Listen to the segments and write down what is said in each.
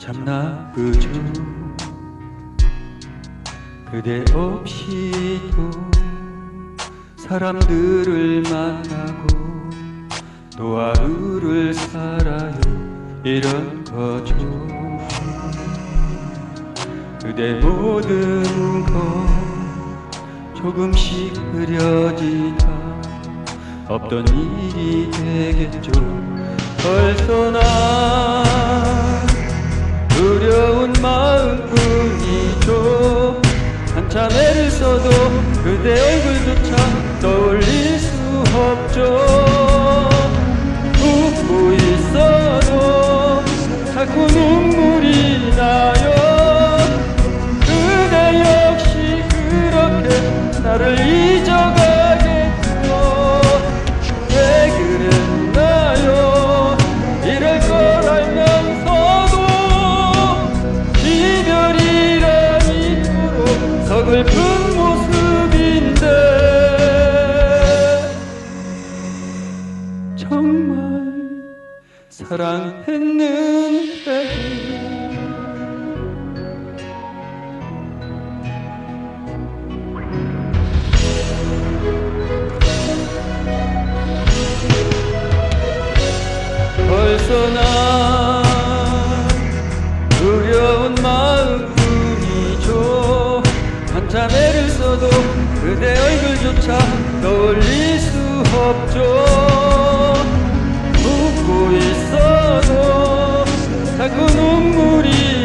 참나그죠 그대 없이도 사람들을 만나고 또 하루를 살아요 이런 거죠 그대 모든 것 조금씩 흐려지다. 없던 일이 되겠죠. 벌써 난 두려운 마음뿐이죠. 한참 애를 써도 그대 얼굴조차 떠올릴 수 없죠 자꾸 눈물이 나요. 그대 역시 그렇게 나를 잊어가겠죠 왜 그랬나요 이럴 걸 알면서도 이별이란 이토록 서글픈 모습인데 정말 사랑했는 없죠. 웃고 있어도 자꾸 눈물이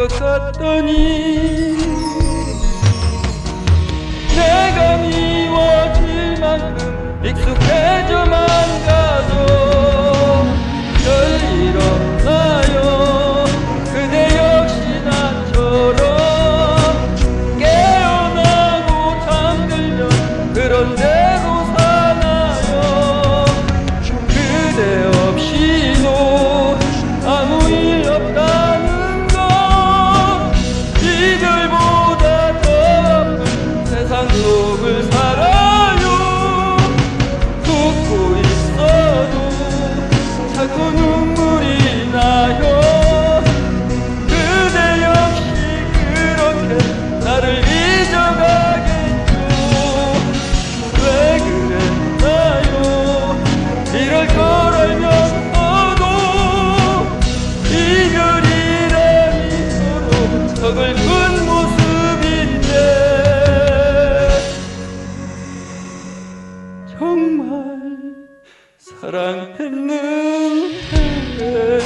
것 같더니 내가 미워질 만큼 익숙해져만 가 사랑했는데